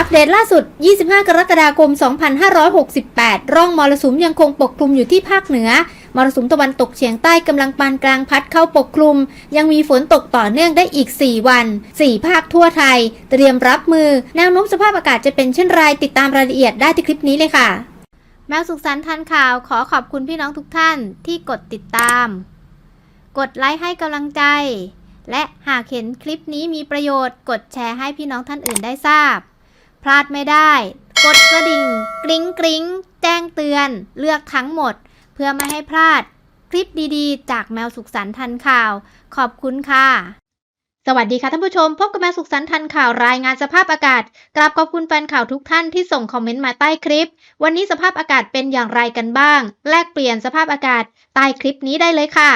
อัปเดตล่าสุด 25 กรกฎาคม 2568 ร่องมรสุมยังคงปกคลุมอยู่ที่ภาคเหนือ มรสุมตะวันตกเฉียงใต้กำลังปานกลางพัดเข้าปกคลุม ยังมีฝนตกต่อเนื่องได้อีก 4 วัน 4 ภาคทั่วไทย เตรียมรับมือ แนวโน้มสภาพอากาศจะเป็นเช่นไรติดตามรายละเอียดได้ที่คลิปนี้เลยค่ะ แมวสุขสันต์ทันข่าวขอขอบคุณพี่น้องทุกท่านที่กดติดตาม กดไลค์ให้กำลังใจและหากเห็นคลิปนี้มีประโยชน์ กดแชร์ให้พี่น้องท่านอื่นได้ทราบ พลาดไม่ได้ กดกระดิ่ง กริ๊งกริ๊งแจ้งเตือน เลือกทั้งหมด เพื่อไม่ให้พลาด คลิปดีๆ จากแมวสุขสันต์ทันข่าว ขอบคุณค่ะ สวัสดีค่ะท่านผู้ชม พบกับแมวสุขสันต์ทันข่าวรายงานสภาพอากาศ กราบขอบคุณแฟนข่าวทุกท่านที่ส่งคอมเมนต์มาใต้คลิป วันนี้สภาพอากาศเป็นอย่างไรกันบ้าง แลกเปลี่ยนสภาพอากาศใต้คลิปนี้ได้เลยค่ะ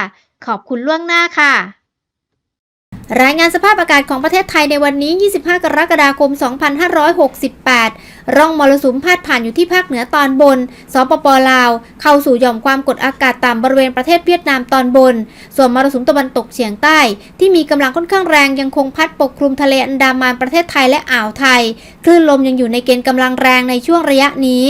ขอบคุณล่วงหน้าค่ะ รายงานสภาพอากาศของประเทศไทยในวันนี้ 25 กรกฎาคม 2568 ร่องมรสุมพาดผ่านอยู่ที่ภาคเหนือตอนบน สปปลาว เข้าสู่หย่อมความกดอากาศต่ำบริเวณประเทศเวียดนามตอนบน ส่วนมรสุมตะวันตกเฉียงใต้ ที่มีกำลังค่อนข้างแรงยังคงพัดปกคลุมทะเลอันดามันประเทศไทยและอ่าวไทย คลื่นลมยังอยู่ในเกณฑ์กำลังแรงในช่วงระยะนี้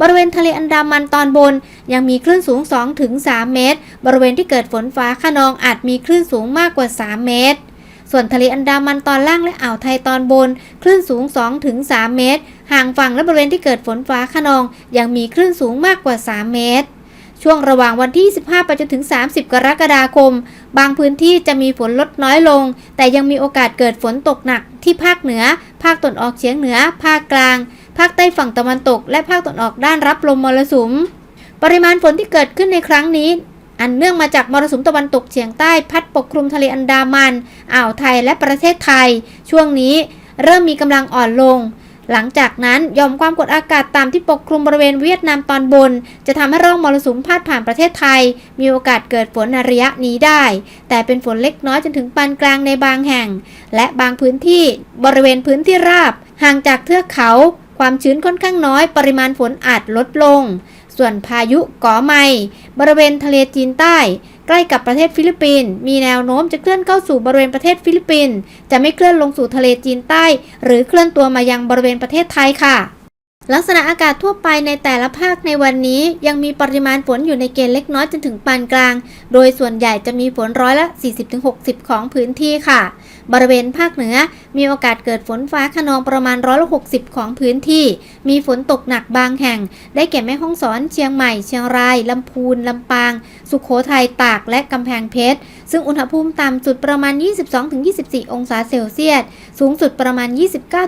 บริเวณทะเลอันดามันตอนบน ยังมีคลื่นสูง 2-3 เมตร บริเวณที่เกิดฝนฟ้าขนองอาจมีคลื่นสูงมากกว่า 3 เมตร ส่วนทะเลอันดามันตอนล่างและอ่าวไทยตอนบน คลื่นสูง 2-3 เมตร ห่างฝั่งและบริเวณที่เกิดฝนฟ้าขนอง ยังมีคลื่นสูงมากกว่า 3 เมตร ช่วงระหว่างวันที่25ไปจนถึง 30 กรกฎาคม บางพื้นที่จะมีฝนลดน้อยลง แต่ยังมีโอกาสเกิดฝนตกหนักที่ภาคเหนือ ภาคตะวันออกเฉียงเหนือ ภาคกลาง ภาคใต้ฝั่งตะวันตก และภาคตะวันออกด้านรับลมมรสุม ปริมาณฝนที่เกิดขึ้นในครั้งนี้ อันเนื่องมาจากมรสุมตะวันตกเฉียงใต้พัดปกคลุมทะเลอันดามันอ่าวไทยและประเทศไทย ช่วงนี้เริ่มมีกำลังอ่อนลง หลังจากนั้นยอมความกดอากาศต่ำที่ปกคลุมบริเวณเวียดนามตอนบน จะทำให้ร่องมรสุมพาดผ่านประเทศไทย มีโอกาสเกิดฝนในระยะนี้ได้ แต่เป็นฝนเล็กน้อยจนถึงปานกลางในบางแห่ง และบางพื้นที่บริเวณพื้นที่ราบ ห่างจากเทือกเขา ความชื้นค่อนข้างน้อย ปริมาณฝนอาจลดลง ส่วนพายุก่อไมบริเวณทะเลจีนใต้ ใกล้กับประเทศฟิลิปปินส์มีแนวโน้มจะเคลื่อนเข้าสู่บริเวณประเทศฟิลิปปินส์จะไม่เคลื่อนลงสู่ทะเลจีนใต้ หรือเคลื่อนตัวมายังบริเวณประเทศไทยค่ะ ลักษณะอากาศทั่วไปในแต่ละภาคในวันนี้ยังมีปริมาณฝนอยู่ในเกณฑ์เล็กน้อยจนถึงปานกลาง โดยส่วนใหญ่จะมีฝนร้อยละ 40-60 ของพื้นที่ค่ะ บริเวณภาคเหนือมีโอกาสเกิดฝนฟ้าขนองประมาณร้อยละ60 ของพื้นที่ มีฝนตกหนักบางแห่ง ได้แก่แม่ฮ่องสอน เชียงใหม่ เชียงราย ลำพูน ลำปาง สุขโขทัย ตาก และกำแพงเพชร ซึ่งอุณหภูมิต่ำสุดประมาณ 22-24 องศาเซลเซียส สูงสุดประมาณ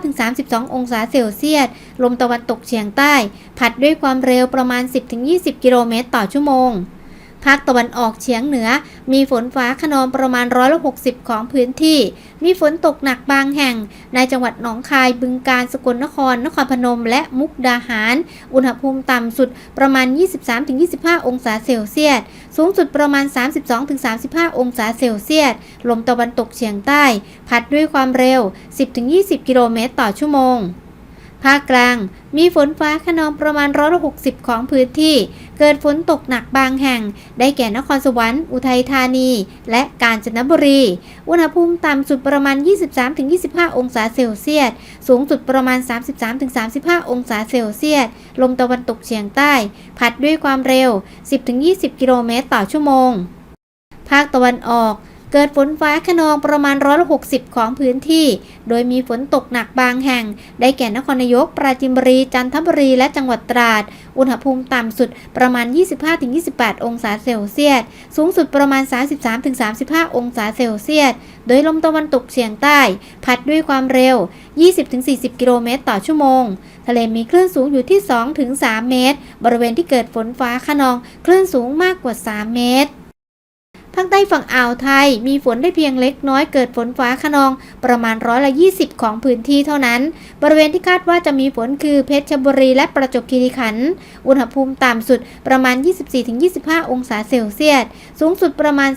29-32 องศาเซลเซียส ลมตะวันตกเฉียงใต้พัดด้วยความเร็วประมาณ 10-20 กิโลเมตรต่อชั่วโมง ภาคตะวันออกเฉียงเหนือ มีฝนฟ้าขนองประมาณร้อยละ60ของพื้นที่ มีฝนตกหนักบางแห่ง ในจังหวัดหนองคาย บึงกาฬ สกลนคร นครพนม และมุกดาหาร อุณหภูมิต่ำสุดประมาณ 23-25 องศาเซลเซียส สูงสุดประมาณ 32-35 องศาเซลเซียส ลมตะวันตกเฉียงใต้ พัดด้วยความเร็ว 10-20 กิโลเมตรต่อชั่วโมง ภาคกลางมีฝนฟ้าขนองประมาณร้อยละ60ของพื้นที่ เกิดฝนตกหนักบางแห่ง ได้แก่นครสวรรค์ อุทัยธานี และกาญจนบุรี อุณหภูมิต่ำสุดประมาณ 23-25 องศาเซลเซียส สูงสุดประมาณ 33-35 องศาเซลเซียส ลมตะวันตกเฉียงใต้ พัดด้วยความเร็ว 10-20 กิโลเมตรต่อชั่วโมง ภาคตะวันออก เกิดฝนฟ้าขนองประมาณร้อยละ60ของพื้นที่ โดยมีฝนตกหนักบางแห่ง ได้แก่นครนายก ปราจีนบุรี จันทบุรี และจังหวัดตราด อุณหภูมิต่ำสุดประมาณ 25-28 องศาเซลเซียส สูงสุดประมาณ 33-35 องศาเซลเซียส โดยลมตะวันตกเฉียงใต้ พัดด้วยความเร็ว 20-40 กิโลเมตรต่อชั่วโมง ทะเลมีคลื่นสูงอยู่ที่ 2-3 เมตร บริเวณที่เกิดฝนฟ้าขนอง คลื่นสูงมากกว่า 3 เมตร ภาคใต้ฝั่งอ่าวไทยมีฝนได้เพียงเล็กน้อยเกิดฝนฟ้าขนอง ประมาณร้อยละ 20 ของพื้นที่เท่านั้น บริเวณที่คาดว่าจะมีฝนคือเพชรบุรีและประจวบคีรีขันธ์อุณหภูมิต่ำสุดประมาณ 24-25 องศาเซลเซียส สูงสุดประมาณ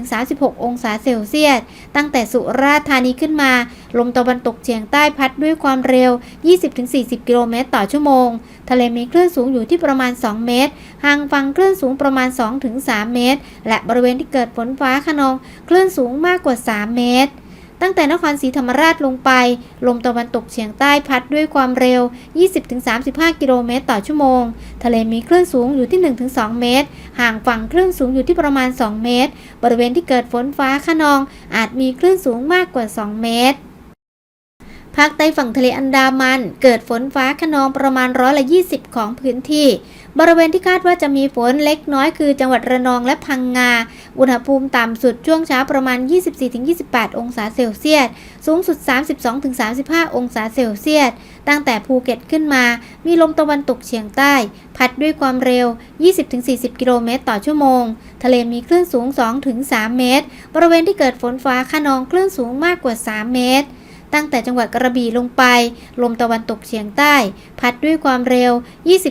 34-36 องศาเซลเซียส ตั้งแต่สุราษฎร์ธานีขึ้นมา ลมตะวันตกเฉียงใต้พัดด้วยความเร็ว 20-40 กิโลเมตรต่อชั่วโมง ทะเลมีคลื่นสูงอยู่ที่ประมาณ 2 เมตร ห่างฝั่งคลื่นสูงประมาณ 2-3 เมตร และบริเวณที่เกิดฝนฟ้าขนองคลื่นสูงมากกว่า 3 เมตร ตั้งแต่นครศรีธรรมราชลงไป ลมตะวันตกเฉียงใต้พัดด้วยความเร็ว 20-35 กิโลเมตรต่อชั่วโมง ทะเลมีคลื่นสูงอยู่ที่ 1-2 เมตร ห่างฝั่งคลื่นสูงอยู่ที่ประมาณ 2 เมตร บริเวณที่เกิดฝนฟ้าขนอง อาจมีคลื่นสูงมากกว่า 2 เมตร ภาคใต้ฝั่งทะเลอันดามัน เกิดฝนฟ้าขนองประมาณร้อยละ20 ของพื้นที่ บริเวณที่คาดว่าจะมีฝนเล็กน้อยคือจังหวัดระนองและพังงา อุณหภูมิต่ำสุดช่วงเช้าประมาณ 24-28 องศาเซลเซียส สูงสุด 32-35 องศาเซลเซียส ตั้งแต่ภูเก็ตขึ้นมา มีลมตะวันตกเฉียงใต้ พัดด้วยความเร็ว 20-40 กิโลเมตรต่อชั่วโมง ทะเลมีคลื่นสูง 2-3 เมตร บริเวณที่เกิดฝนฟ้าขนองคลื่นสูงมากกว่า 3 เมตร ตั้งแต่จังหวัดกระบี่ลงไป ลมตะวันตกเฉียงใต้ พัดด้วยความเร็ว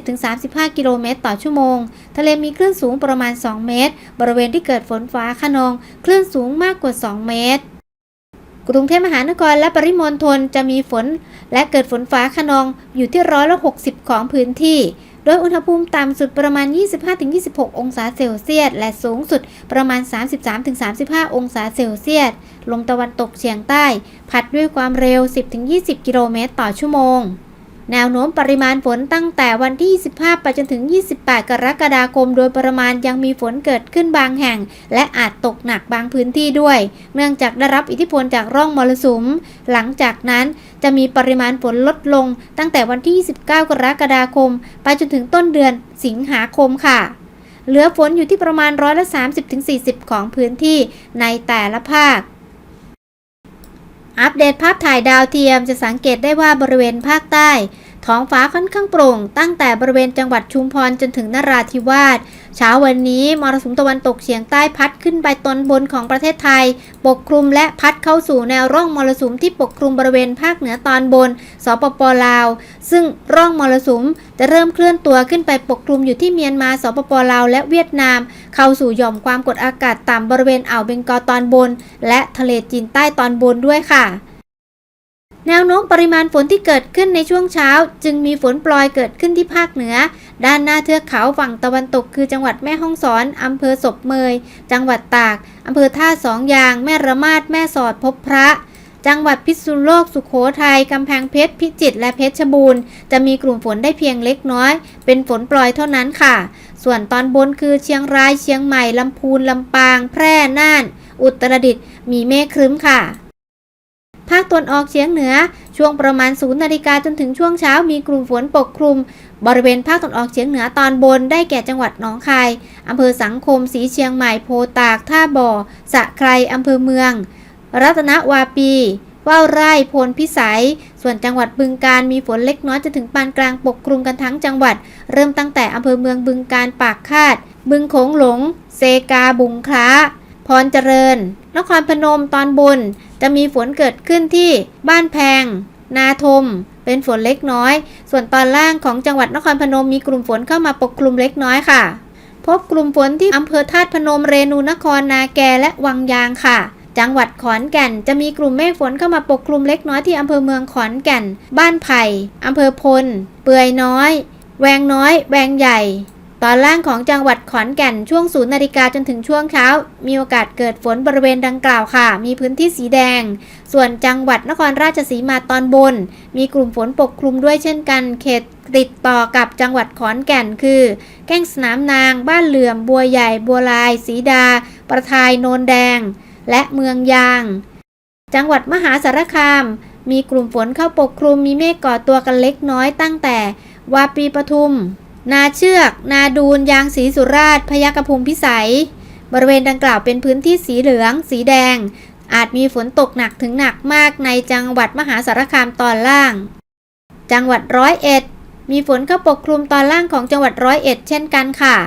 20-35 กิโลเมตรต่อชั่วโมง ทะเลมีคลื่นสูงประมาณ 2 เมตร บริเวณที่เกิดฝนฟ้าขนอง คลื่นสูงมากกว่า 2 เมตรกรุงเทพมหานครและปริมณฑลจะมีฝน และเกิดฝนฟ้าขนองอยู่ที่ร้อยละ60 ของพื้นที่ โดยอุณหภูมิต่ำสุดประมาณ 25-26 องศาเซลเซียส และสูงสุดประมาณ 33-35 องศาเซลเซียส ลมตะวันตกเฉียงใต้ พัดด้วยความเร็ว 10-20 กิโลเมตรต่อชั่วโมง แนวโน้มปริมาณฝนตั้งแต่วันที่ 25 ไปจนถึง 28 กรกฎาคม โดยประมาณยังมีฝนเกิดขึ้นบางแห่ง และอาจตกหนักบางพื้นที่ด้วย เนื่องจากได้รับอิทธิพลจากร่องมรสุม หลังจากนั้นจะมีปริมาณฝนลดลง ตั้งแต่วันที่ 29 กรกฎาคม ไปจนถึงต้นเดือนสิงหาคมค่ะเหลือฝนอยู่ที่ประมาณร้อยละ30-40 ของพื้นที่ในแต่ละภาค อัปเดตภาพถ่ายดาวเทียมจะสังเกตได้ว่าบริเวณภาคใต้ ท้องฟ้าค่อนข้างโปร่ง ตั้งแต่บริเวณจังหวัดชุมพรจนถึงนราธิวาส เช้าวันนี้มรสุมตะวันตกเฉียงใต้พัดขึ้นไปตอนบนของประเทศไทย ปกคลุมและพัดเข้าสู่แนวร่องมรสุมที่ปกคลุมบริเวณภาคเหนือตอนบน สปปลาว ซึ่งร่องมรสุมจะเริ่มเคลื่อนตัวขึ้นไปปกคลุมอยู่ที่เมียนมา สปปลาว และเวียดนาม เข้าสู่หย่อมความกดอากาศต่ำบริเวณอ่าวเบงกอลตอนบน และทะเลจีนใต้ตอนบนด้วยค่ะ แนวโน้มปริมาณฝนที่เกิดขึ้นในช่วงเช้า จึงมีฝนปลอยเกิดขึ้นที่ภาคเหนือ ด้านหน้าเทือกเขาฝั่งตะวันตกคือจังหวัดแม่ฮ่องสอน อำเภอศพเมย จังหวัดตาก อำเภอท่าสองยาง แม่ระมาด แม่สอดพบพระ จังหวัดพิษณุโลก สุโขทัย กำแพงเพชร พิจิตร และเพชรบูรณ์ จะมีกลุ่มฝนได้เพียงเล็กน้อย เป็นฝนปลอยเท่านั้นค่ะ ส่วนตอนบนคือเชียงราย เชียงใหม่ ลำพูน ลำปาง แพร่ น่าน อุตรดิตถ์ มีเมฆครึ้มค่ะ ภาคตะวันออกเฉียงเหนือ ช่วงประมาณศูนย์นาฬิกาจนถึงช่วงเช้ามีกลุ่มฝนปกคลุม บริเวณภาคตะวันออกเฉียงเหนือตอนบนได้แก่จังหวัดหนองคายอำเภอสังคมสีเชียงใหม่โพตาก ท่าบ่อสะไครอำเภอเมือง รัตนวาปีว่าวไร่โพนพิสัย ส่วนจังหวัดบึงการมีฝนเล็กน้อยจนถึงปานกลางปกคลุมกันทั้งจังหวัด เริ่มตั้งแต่อำเภอเมืองบึงการปากคาด บึงโขงหลง เซกาบุงคล้า พรเจริญ นครพนมตอนบน จะมีฝนเกิดขึ้นที่บ้านแพง นาทม เป็นฝนเล็กน้อย ส่วนตอนล่างของจังหวัดนครพนมมีกลุ่มฝนเข้ามาปกคลุมเล็กน้อยค่ะ พบกลุ่มฝนที่อำเภอธาตุพนมเรนูนครนาแกและวังยางค่ะ จังหวัดขอนแก่น จะมีกลุ่มเมฆฝนเข้ามาปกคลุมเล็กน้อยที่อำเภอเมืองขอนแก่น บ้านไผ่อำเภอพล เปือยน้อย แวงน้อย แวงใหญ่ ตอนล่างของจังหวัดขอนแก่นช่วงศูนย์นาฬิกาจนถึงช่วงเช้า มีโอกาสเกิดฝนบริเวณดังกล่าวค่ะ มีพื้นที่สีแดง ส่วนจังหวัดนครราชสีมาตอนบน มีกลุ่มฝนปกคลุมด้วยเช่นกัน เขตติดต่อกับจังหวัดขอนแก่นคือ แก้งสนามนาง บ้านเหลื่อม บัวใหญ่ บัวลาย สีดา ประทายโนนแดง และเมืองยาง จังหวัดมหาสารคาม มีกลุ่มฝนเข้าปกคลุมมีเมฆก่อตัวกันเล็กน้อยตั้งแต่วาปีปทุม นาเชือก นาดูนยางศรีสุราษฎร์พยัคฆภูมิพิสัย บริเวณดังกล่าวเป็นพื้นที่สีเหลือง สีแดง อาจมีฝนตกหนักถึงหนักมากในจังหวัดมหาสารคามตอนล่าง จังหวัดร้อยเอ็ด มีฝนเข้าปกคลุมตอนล่างของจังหวัดร้อยเอ็ดเช่นกันค่ะ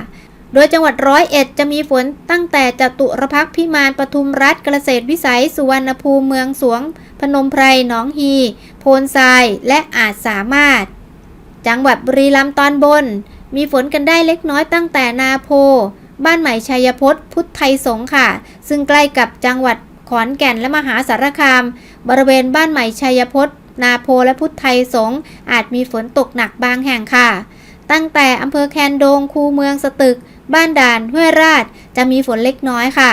โดยจังหวัดร้อยเอ็ดจะมีฝนตั้งแต่จตุรพักพิมานปทุมรัฐเกษตรวิสัย สุวรรณภูมิเมืองสวง พนมไพรหนองฮี โพนทรายและอาจสามารถ จังหวัดบุรีรัมย์ตอนบน มีฝนกันได้เล็กน้อยตั้งแต่นาโพ บ้านใหม่ชัยพจน์พุทธไทยสงค่ะ ซึ่งใกล้กับจังหวัดขอนแก่นและมหาสารคาม บริเวณบ้านใหม่ชัยพจน์นาโพและพุทธไทยสงอาจมีฝนตกหนักบางแห่งค่ะ ตั้งแต่อำเภอแคนดงคูเมืองสตึก บ้านด่านห้วยราช จะมีฝนเล็กน้อยค่ะ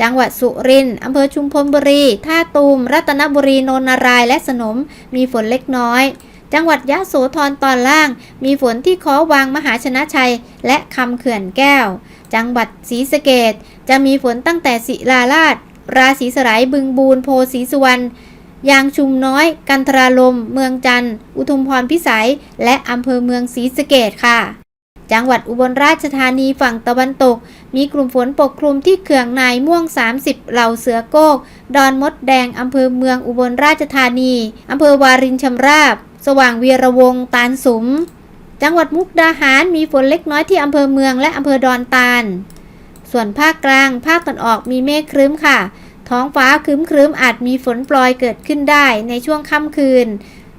จังหวัดสุรินทร์อำเภอชุมพลบุรี ท่าตูม รัตนบุรี โนนนาราย และสนม มีฝนเล็กน้อย จังหวัดยะโสธรตอนล่าง มีฝนที่ค้อวางมหาชนะชัย และคำเขื่อนแก้ว จังหวัดศรีสะเกดจะมีฝนตั้งแต่ศิลาราช ราศีสไลยบึงบูนโพศรีสุวรรณยางชุมน้อย กันทราลม เมืองจันทร์ อุทุมพรพิสัย และอำเภอเมืองศรีสะเกดค่ะ จังหวัดอุบลราชธานีฝั่งตะวันตก มีกลุ่มฝนปกคลุมที่เขื่องนายม่วง 30 เหล่าเสือโกก ดอนมดแดงอำเภอเมืองอุบลราชธานีอำเภอวารินชำราบ สว่างเวียระวงตาลสุม จังหวัดมุกดาหารมีฝนเล็กน้อยที่อำเภอเมืองและอำเภอดอนตาล ส่วนภาคกลาง ภาคตะวันออกมีเมฆครึ้มค่ะ ท้องฟ้าครึ้มครึ้มอาจมีฝนโปรยเกิดขึ้นได้ในช่วงค่ำคืน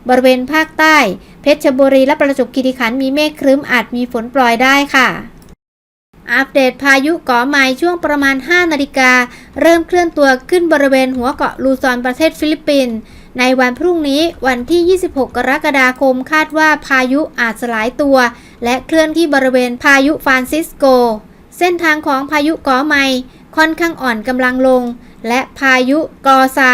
บริเวณภาคใต้ เพชรบุรีและประจวบคีรีขันธ์มีเมฆครึ้มอาจมีฝนโปรยได้ค่ะอัปเดตพายุเกาะไม้ช่วงประมาณ 5 นาฬิกา เริ่มเคลื่อนตัวขึ้นบริเวณหัวเกาะลูซอนประเทศฟิลิปปินส์ ในวันพรุ่งนี้วันที่ 26 กรกฎาคมคาดว่าพายุอาจสลายตัว และเคลื่อนที่บริเวณพายุฟรานซิสโก เส้นทางของพายุกาะไมค่อนข้างอ่อนกำลังลง และพายุกอซา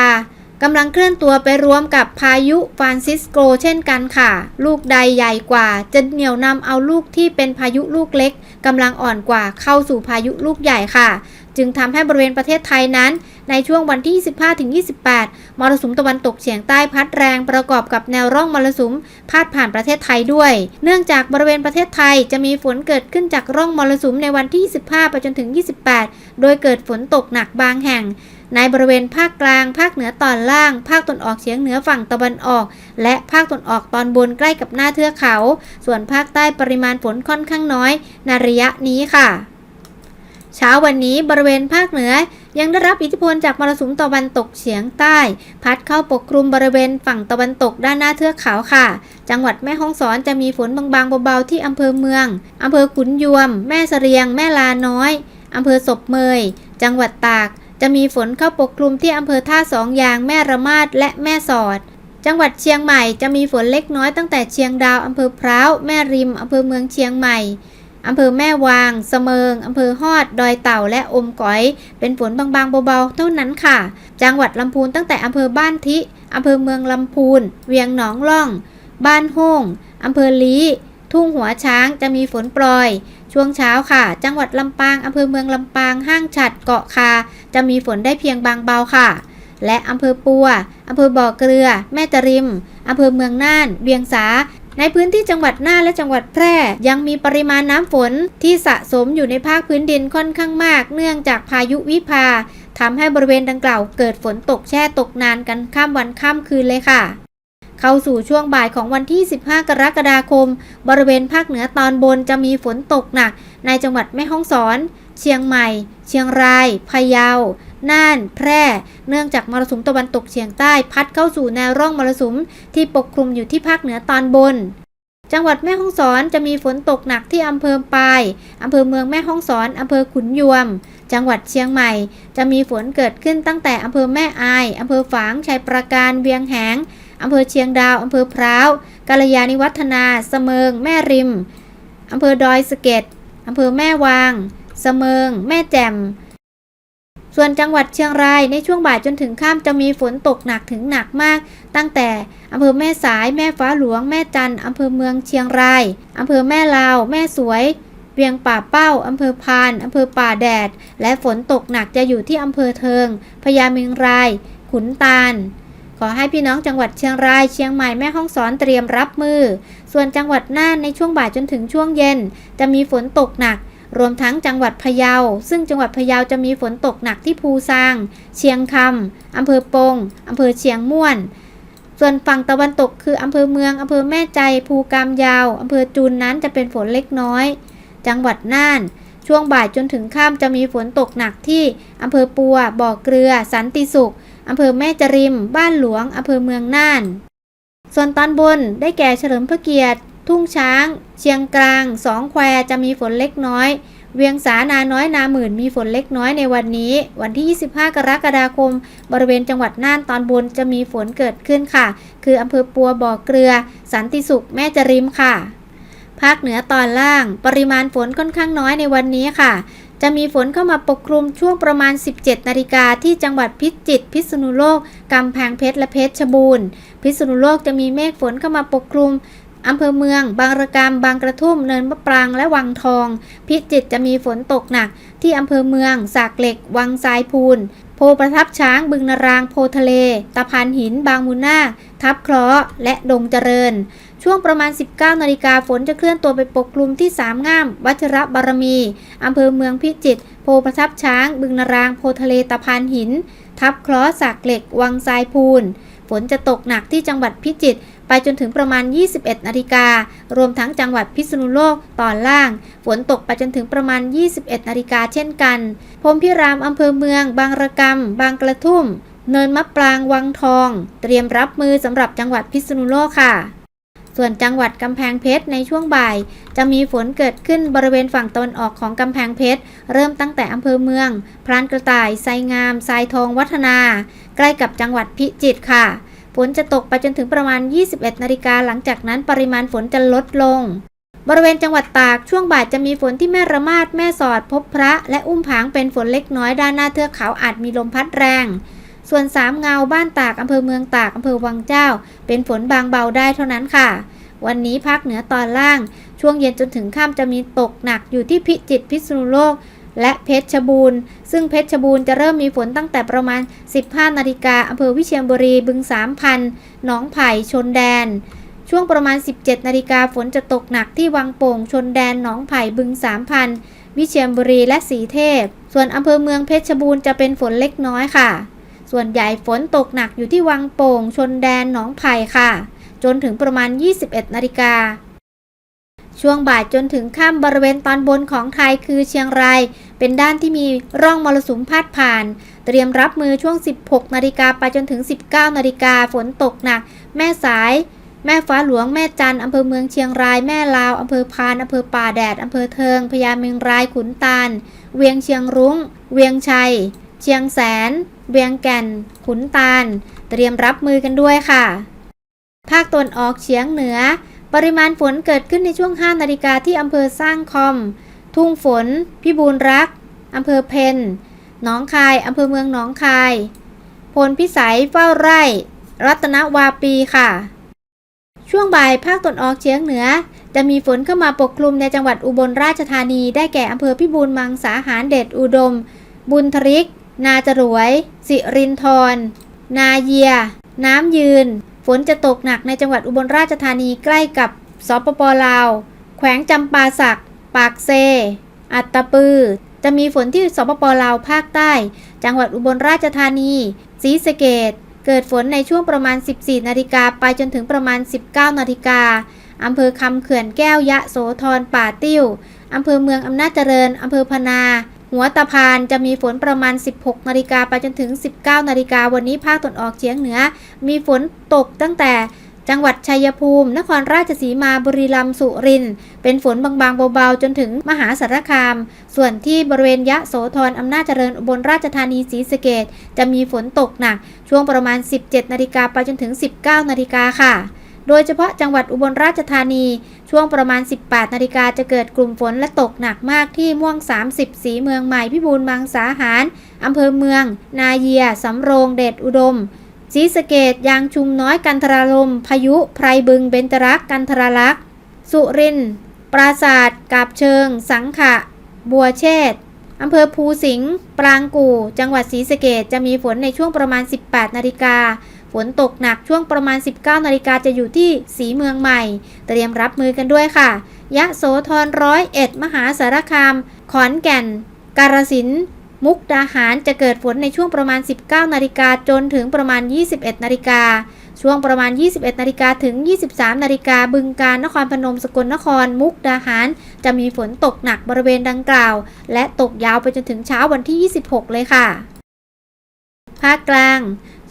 กำลังเคลื่อนตัวไปรวมกับพายุฟรานซิสโก เช่นกันค่ะ ลูกใดใหญ่กว่า จะเหนี่ยวนำเอาลูกที่เป็นพายุลูกเล็กกำลังอ่อนกว่าเข้าสู่พายุลูกใหญ่ค่ะ จึงทำให้บริเวณประเทศไทยนั้น ในช่วงวันที่ 25-28 มรสุมตะวันตกเฉียงใต้พัดแรงประกอบกับแนวร่องมรสุมพาดผ่านประเทศไทยด้วย เนื่องจากบริเวณประเทศไทยจะมีฝนเกิดขึ้นจากร่องมรสุมในวันที่ 25 ไปจนถึง 28 โดยเกิดฝนตกหนักบางแห่ง ในบริเวณภาคกลาง ภาคเหนือตอนล่าง ภาคตะวันออกเฉียงเหนือฝั่งตะวันออก และภาคตะวันออกตอนบนใกล้กับหน้าเทือกเขา ส่วนภาคใต้ปริมาณฝนค่อนข้างน้อยในระยะนี้ค่ะ เช้าวันนี้บริเวณภาคเหนือยังได้รับอิทธิพลจากมรสุมตะวันตกเฉียงใต้ พัดเข้าปกคลุมบริเวณฝั่งตะวันตกด้านหน้าเทือกเขาค่ะ จังหวัดแม่ฮ่องสอนจะมีฝนบางๆเบาๆที่อำเภอเมืองอำเภอขุนยวม แม่เสรียง แม่ลาน้อยอำเภอศพเมย จังหวัดตาก จะมีฝนเข้าปกคลุมที่อำเภอท่าสองยาง แม่ระมาดและแม่สอด จังหวัดเชียงใหม่จะมีฝนเล็กน้อยตั้งแต่เชียงดาวอำเภอพร้าวแม่ริมอำเภอเมืองเชียงใหม่ อำเภอแม่วางเสมิงอำเภอฮอด ดอยเต่าและอมก๋อย เป็นฝนบางๆเบาๆเท่านั้นค่ะ จังหวัดลำพูนตั้งแต่อำเภอบ้านทิอำเภอเมืองลำพูน เวียงหนองล่อง บ้านโฮ่งอำเภอลีทุ่งหัวช้างจะมีฝนโปรยช่วงเช้าค่ะ จังหวัดลำปางอำเภอเมืองลำปาง ห้างฉัดเกาะคา จะมีฝนได้เพียงบางเบาค่ะ และอำเภอปัวอำเภอบ่อเกลือ แม่จริมอำเภอเมืองน่าน เวียงสา ในพื้นที่จังหวัดน่านและจังหวัดแพร่ ยังมีปริมาณน้ำฝนที่สะสมอยู่ในภาคพื้นดินค่อนข้างมาก เนื่องจากพายุวิภาทำให้บริเวณดังกล่าวเกิดฝนตกแช่ตกนานกันข้ามวันข้ามคืนเลยค่ะ เข้าสู่ช่วงบ่ายของวันที่ 15 กรกฎาคม บริเวณภาคเหนือตอนบนจะมีฝนตกหนัก ในจังหวัดแม่ฮ่องสอน เชียงใหม่ เชียงราย พะเยา น่าน แพร่ เนื่องจากมรสุมตะวันตกเฉียงใต้ พัดเข้าสู่แนวร่องมรสุม ที่ปกคลุมอยู่ที่ภาคเหนือตอนบน จังหวัดแม่ฮ่องสอนจะมีฝนตกหนักที่อำเภอปายอำเภอเมืองแม่ฮ่องสอนอำเภอขุนยวม จังหวัดเชียงใหม่ จะมีฝนเกิดขึ้นตั้งแต่อำเภอแม่อายอำเภอฝางชัยประการเวียงแหงอำเภอเชียงดาวอำเภอพร้าวกาลยานิวัฒนาเสมิง แม่ริมอำเภอดอยสะเก็ดอำเภอแม่วางเสมิง แม่แจ่ม ส่วนจังหวัดเชียงรายในช่วงบ่ายจนถึงค่ำจะมีฝนตกหนักถึงหนักมาก ตั้งแต่อำเภอแม่สายแม่ฟ้าหลวงแม่จันอำเภอเมืองเชียงรายอำเภอแม่ลาว แม่สวยเวียงป่าเป้า อำเภอพาน อำเภอป่าแดด และฝนตกหนักจะอยู่ที่อำเภอเทิง พญาเมงราย ขุนตาล ขอให้พี่น้องจังหวัดเชียงราย เชียงใหม่ แม่ฮ่องสอนเตรียมรับมือ ส่วนจังหวัดน่านในช่วงบ่ายจนถึงช่วงเย็น จะมีฝนตกหนัก รวมทั้งจังหวัดพะเยา ซึ่งจังหวัดพะเยาจะมีฝนตกหนักที่ภูซาง เชียงคำอำเภอปงอำเภอเชียงม่วน ส่วนฝั่งตะวันตกคืออำเภอเมืองอำเภอแม่ใจ ภูกามยาวอำเภอจูนนั้นจะเป็นฝนเล็กน้อย จังหวัดน่าน ช่วงบ่ายจนถึงค่ำจะมีฝนตกหนักที่อำเภอปัว บ่อเกลือ สันติสุขอำเภอแม่จริม บ้านหลวงอำเภอเมืองน่าน ส่วนตอนบนได้แก่เฉลิมพระเกียรติ ทุ่งช้าง เชียงกลาง สองแควจะมีฝนเล็กน้อย เวียงสานาน้อยนาหมื่นมีฝนเล็กน้อยในวันนี้ วันที่ 25 กรกฎาคม บริเวณจังหวัดน่านตอนบนจะมีฝนเกิดขึ้นค่ะ คืออำเภอปัวบ่อเกลือ สันติสุขแม่จริมค่ะ ภาคเหนือตอนล่าง ปริมาณฝนค่อนข้างน้อยในวันนี้ค่ะจะมีฝนเข้ามาปกคลุมช่วงประมาณ 17 นาฬิกาที่จังหวัดพิจิตร พิษณุโลก กำแพงเพชร และเพชรบูรณ์ พิษณุโลกจะมีเมฆฝนเข้ามาปกคลุม อำเภอเมือง บางระกำบางกระทุ่ม เนินมะปราง และวังทอง พิจิตรจะมีฝนตกหนัก ที่อำเภอเมืองสากเหล็ก วังทรายพูน โพประทับช้าง บึงนาราง โพทะเล ตะพานหิน บางมูนาคทับเคราะห์และดงเจริญ ช่วงประมาณ 19 นาฬิกาฝนจะเคลื่อนตัวไปปกคลุมที่สามง่าม วัชระบารมี อำเภอเมืองพิจิตร โพประทับช้าง บึงนาราง โพทะเล ตะพานหิน ทับเคราะห์สากเหล็ก วังทรายพูน ฝนจะตกหนักที่จังหวัดพิจิตร ไปจนถึงประมาณ 21 นาฬิกา รวมทั้งจังหวัดพิษณุโลกตอนล่าง ฝนตกไปจนถึงประมาณ 21 นาฬิกาเช่นกันพรมพิรามอำเภอเมือง บางระกำบางกระทุ่ม เนินมะปรางวังทอง เตรียมรับมือสำหรับจังหวัดพิษณุโลกค่ะส่วนจังหวัดกำแพงเพชรในช่วงบ่าย จะมีฝนเกิดขึ้นบริเวณฝั่งตะวันออกของกำแพงเพชร เริ่มตั้งแต่อำเภอเมือง พรานกระต่าย ไซงาม ทรายทองวัฒนา ใกล้กับจังหวัดพิจิตรค่ะ ฝนจะตกไปจนถึงประมาณ 21 นาฬิกาหลังจากนั้นปริมาณฝนจะลดลง บริเวณจังหวัดตากช่วงบ่ายจะมีฝนที่แม่ระมาดแม่สอดพบพระ และอุ้มผางเป็นฝนเล็กน้อยด้านหน้าเทือกเขาอาจมีลมพัดแรง ส่วนสามเงาบ้านตากอำเภอเมืองตากอำเภอวังเจ้า เป็นฝนบางเบาได้เท่านั้นค่ะ วันนี้ภาคเหนือตอนล่าง ช่วงเย็นจนถึงค่ำจะมีตกหนักอยู่ที่พิจิตรพิษณุโลก และเพชรบูรณ์ ซึ่งเพชรบูรณ์จะเริ่มมีฝนตั้งแต่ประมาณ 15 นาฬิกาอำเภอวิเชียรบุรี บึงสามพันหนองไผ่ ชนแดน ช่วงประมาณ 17 นาฬิกาฝนจะตกหนักที่วังโป่ง ชนแดน หนองไผ่ บึงสามพันวิเชียรบุรี และสีเทพ ส่วนอำเภอเมืองเพชรบูรณ์จะเป็นฝนเล็กน้อยค่ะ ส่วนใหญ่ฝนตกหนักอยู่ที่วังโป่ง ชนแดน หนองไผ่ค่ะ จนถึงประมาณ 21 นาฬิกา ช่วงบ่ายจนถึงค่ำบริเวณตอนบนของไทยคือเชียงราย เป็นด้านที่มีร่องมรสุมพาดผ่าน เตรียมรับมือช่วง 16 นาฬิกาไปจนถึง 19 นาฬิกาฝนตกหนัก แม่สาย แม่ฟ้าหลวงแม่จันอำเภอเมืองเชียงราย แม่ลาวอำเภอพานอำเภอป่าแดดอำเภอเทิงพญาเมงรายขุนตาล เวียงเชียงรุง้ง เวียงชัย เชียงแสน เวียงแก่น ขุนตาล เตรียมรับมือกันด้วยค่ะ ภาคตะวันออกเฉียงเหนือ ปริมาณฝนเกิดขึ้นในช่วง 5 นาฬิกาที่อำเภอสร้างคอม ทุ่งฝน พิบูลรักษ์อำเภอเพนหนองคาย อำเภอเมืองหนองคาย พลพิสัยเฝ้าไร่ รัตนวาปีค่ะ ช่วงบ่ายภาคตะวันออกเฉียงเหนือ จะมีฝนเข้ามาปกคลุมในจังหวัดอุบลราชธานี ได้แก่อำเภอพิบูลมังสาหารเดชอุดม บุญทริก นาจรวย สิรินทร นาเยีย น้ำยืน ฝนจะตกหนักในจังหวัดอุบลราชธานีใกล้กับสปปลาว แขวงจำปาสัก ปากเซ อัตตปือ จะมีฝนที่สปปลาวภาคใต้ จังหวัดอุบลราชธานีศรีสะเกดเกิดฝนในช่วงประมาณ 14 นาฬิกาไปจนถึงประมาณ 19 นาฬิกาอำเภอคำเขื่อนแก้วยะโสธรป่าติ้วอำเภอเมืองอำนาจเจริญอำเภอพนา หัวตะพานจะมีฝนประมาณ 16นาฬิกาไปจนถึง 19นาฬิกาวันนี้ภาคตะวันออกเฉียงเหนือ มีฝนตกตั้งแต่จังหวัดชัยภูมิ นครราชสีมา บุรีรัมย์ สุรินทร์ เป็นฝนบางๆ เบาๆ จนถึงมหาสารคาม ส่วนที่บริเวณยะโสธรอำนาจเจริญ อุบลราชธานี ศรีสะเกดจะมีฝนตกหนัก ช่วงประมาณ 17 นาฬิกาไปจนถึง 19 นาฬิกาค่ะ โดยเฉพาะจังหวัดอุบลราชธานี ช่วงประมาณ 18นาฬิกาจะเกิดกลุ่มฝนและตกหนักมากที่ม่วง 30 สีเมืองใหม่พิบูลมังสาหาร อำเภอเมือง นาเยีย สำโรงเดชอุดมศรีสะเกดยางชุมน้อยกันทรารมพายุ ไพรบึง เบญจรักกันทราลักษ์สุรินปราศาสตร์กาบเชิง สังขะ บัวเชษอำเภอภูสิงห์ ปรางกู่ จังหวัดศรีสะเกดจะมีฝนในช่วงประมาณ 18 นาฬิกา ฝนตกหนักช่วงประมาณ 19นาฬิกาจะอยู่ที่สีเมืองใหม่ เตรียมรับมือกันด้วยค่ะ ยะโสธรร้อยเอ็ดมหาสารคาม ขอนแก่น กาฬสินธุ์มุกดาหารจะเกิดฝนในช่วงประมาณ 19นาฬิกาจนถึงประมาณ 21นาฬิกาช่วงประมาณ 21นาฬิกาถึง 23นาฬิกาบึงการนครพนมสกลนคร มุกดาหาร จะมีฝนตกหนักบริเวณดังกล่าว และตกยาวไปจนถึงเช้าวันที่ 26 เลยค่ะ ภาคกลาง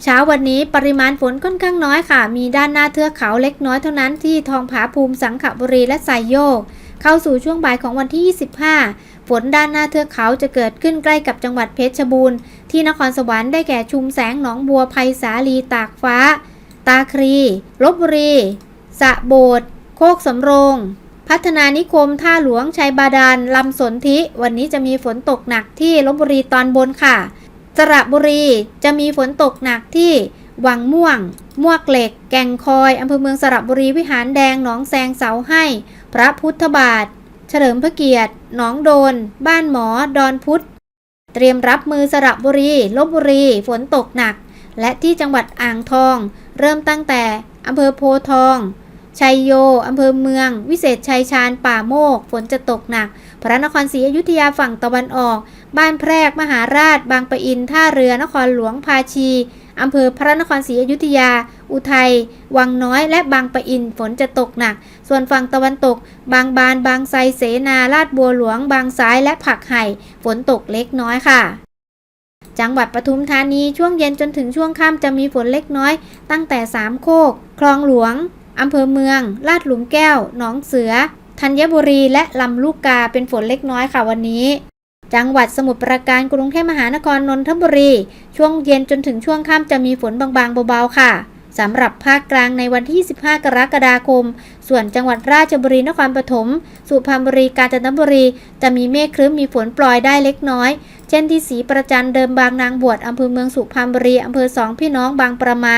เช้าวันนี้ปริมาณฝนค่อนข้างน้อยค่ะ มีด้านหน้าเทือกเขาเล็กน้อยเท่านั้นที่ทองผาภูมิสังขบุรีและไซโยก เข้าสู่ช่วงบ่ายของวันที่ 25 ฝนด้านหน้าเทือกเขาจะเกิดขึ้นใกล้กับจังหวัดเพชรบูรณ์ ที่นครสวรรค์ได้แก่ชุมแสงหนองบัวไพศาลีตากฟ้า ตาครีลบบุรีสะโบดโคกสำโรงพพัฒนานิคมท่าหลวงชัยบาดาลลำสนธิ วันนี้จะมีฝนตกหนักที่ลบบุรีตอนบนค่ะ สระบุรีจะมีฝนตกหนักที่วังม่วงมวกเหล็ก แก่งคอยอำเภอเมืองสระบุรีวิหารแดงหนองแซงเสาให้ พระพุทธบาท เฉลิมพระเกียรติหนองโดน บ้านหมอ ดอนพุธ เตรียมรับมือสระบุรีลบบุรีฝนตกหนัก และที่จังหวัดอ่างทอง เริ่มตั้งแต่อำเภอโพทอง ชัยโย อำเภอเมือง วิเศษชัยชาญ ป่าโมก ฝนจะตกหนัก พระนครศรีอยุธยาฝั่งตะวันออก บ้านแพรก มหาราช บางปะอิน ท่าเรือ นครหลวง ภาชี อำเภอพระนครศรีอยุธยา อุทัย วังน้อย และบางปะอิน ฝนจะตกหนัก ส่วนฝั่งตะวันตก บางบาน บางไทรเสนา ลาดบัวหลวง บางซ้าย และผักไห่ ฝนตกเล็กน้อยค่ะจังหวัดปทุมธานีช่วงเย็นจนถึงช่วงค่ำจะมีฝนเล็กน้อย ตั้งแต่สามโคก คลองหลวง อำเภอเมือง ลาดหลุมแก้ว หนองเสือ ธัญบุรี และลำลูกกาเป็นฝนเล็กน้อยค่ะวันนี้ จังหวัดสมุทรปราการกรุงเทพมหานครนนทบุรี ช่วงเย็นจนถึงช่วงค่ำจะมีฝนบางๆเบาๆค่ะสำหรับภาคกลางในวันที่ 15 กรกฎาคม ส่วนจังหวัดราชบุรี นครปฐม สุพรรณบุรี กาญจนบุรี จะมีเมฆครึ้มมีฝนปล่อยได้เล็กน้อย เช่นที่ศรีประจันเดิมบางนางบวชอำเภอเมืองสุพรรณบุรีอำเภอสองพี่น้องบางประมา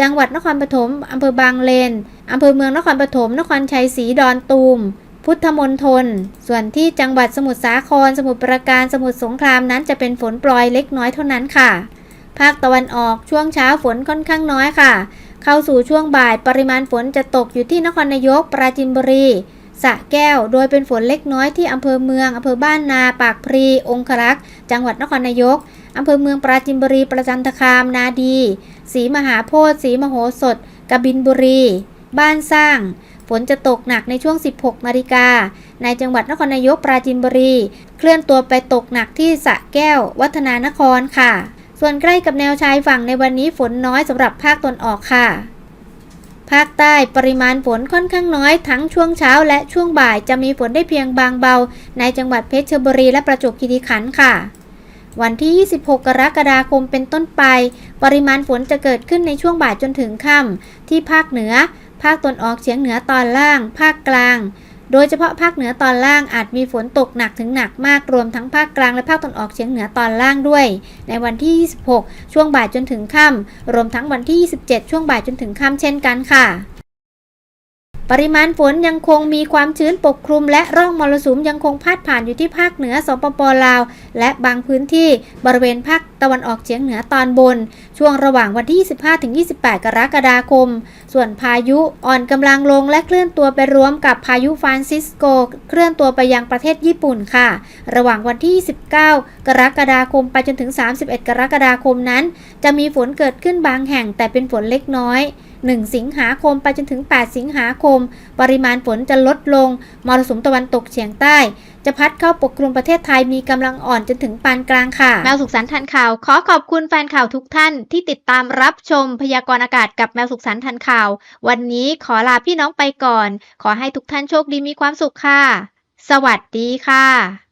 จังหวัดนครปฐมอำเภอบางเลนอำเภอเมืองนครปฐมนครชัยศรีดอนตูม พุทธมณฑลส่วนที่จังหวัดสมุทรสาคร สมุทรปราการสมุทรสงครามนั้นจะเป็นฝนปล่อยเล็กน้อยเท่านั้นค่ะ ภาคตะวันออกช่วงเช้าฝนค่อนข้างน้อยค่ะ เข้าสู่ช่วงบ่ายปริมาณฝนจะตกอยู่ที่นครนายก ปราจินบุรีสะแก้ว โดยเป็นฝนเล็กน้อยที่อำเภอเมืองอำเภอบ้านนา ปากพรี องครักษ์ จังหวัดนครนายก อำเภอเมืองปราจินบุรี ประจันตคาม นาดีศรีมหาโพธิ์ศรีมโหสถ กบินบุรี บ้านสร้าง ฝนจะตกหนักในช่วง 16 นาฬิกา ในจังหวัดนครนายกปราจินบุรี เคลื่อนตัวไปตกหนักที่สะแก้ว วัฒนานครค่ะ ส่วนใกล้กับแนวชายฝั่งในวันนี้ฝนน้อยสำหรับภาคตนออกค่ะภาคใต้ปริมาณฝนค่อนข้างน้อยทั้งช่วงเช้าและช่วงบ่ายจะมีฝนได้เพียงบางเบา ในจังหวัดเพชรบุรีและประจวบคีรีขันธ์ค่ะ วันที่ 26 กรกฎาคมเป็นต้นไป ปริมาณฝนจะเกิดขึ้นในช่วงบ่ายจนถึงค่ำที่ภาคเหนือ ภาคตนออกเฉียงเหนือตอนล่าง ภาคกลาง โดยเฉพาะภาคเหนือตอนล่างอาจมีฝนตกหนักถึงหนักมากรวมทั้งภาคกลางและภาคตนออกเฉียงเหนือตอนล่างด้วย ในวันที่ 26 ช่วงบ่ายจนถึงค่ำรวมทั้งวันที่ 27 ช่วงบ่ายจนถึงค่ำเช่นกันค่ะ ปริมาณฝนยังคงมีความชื้นปกคลุม และร่องมรสุมยังคงพาดผ่านอยู่ที่ภาคเหนือสปปลาว และบางพื้นที่บริเวณภาคตะวันออกเฉียงเหนือตอนบน ช่วงระหว่างวันที่ 25-28 กรกฎาคม ส่วนพายุอ่อนกำลังลงและเคลื่อนตัวไปรวมกับพายุฟรานซิสโก เคลื่อนตัวไปยังประเทศญี่ปุ่นค่ะ ระหว่างวันที่29กรกฎาคมไปจนถึง 31 กรกฎาคมนั้น จะมีฝนเกิดขึ้นบางแห่งแต่เป็นฝนเล็กน้อย 1 สิงหาคมไปจนถึง 8 สิงหาคม ปริมาณฝนจะลดลง มรสุมตะวันตกเฉียงใต้ จะพัดเข้าปกคลุมประเทศไทยมีกำลังอ่อนจนถึงปานกลางค่ะ แมวสุขสันต์ทันข่าว ขอขอบคุณแฟนข่าวทุกท่านที่ติดตามรับชมพยากรณ์อากาศกับแมวสุขสันต์ทันข่าว วันนี้ขอลาพี่น้องไปก่อน ขอให้ทุกท่านโชคดีมีความสุขค่ะ สวัสดีค่ะ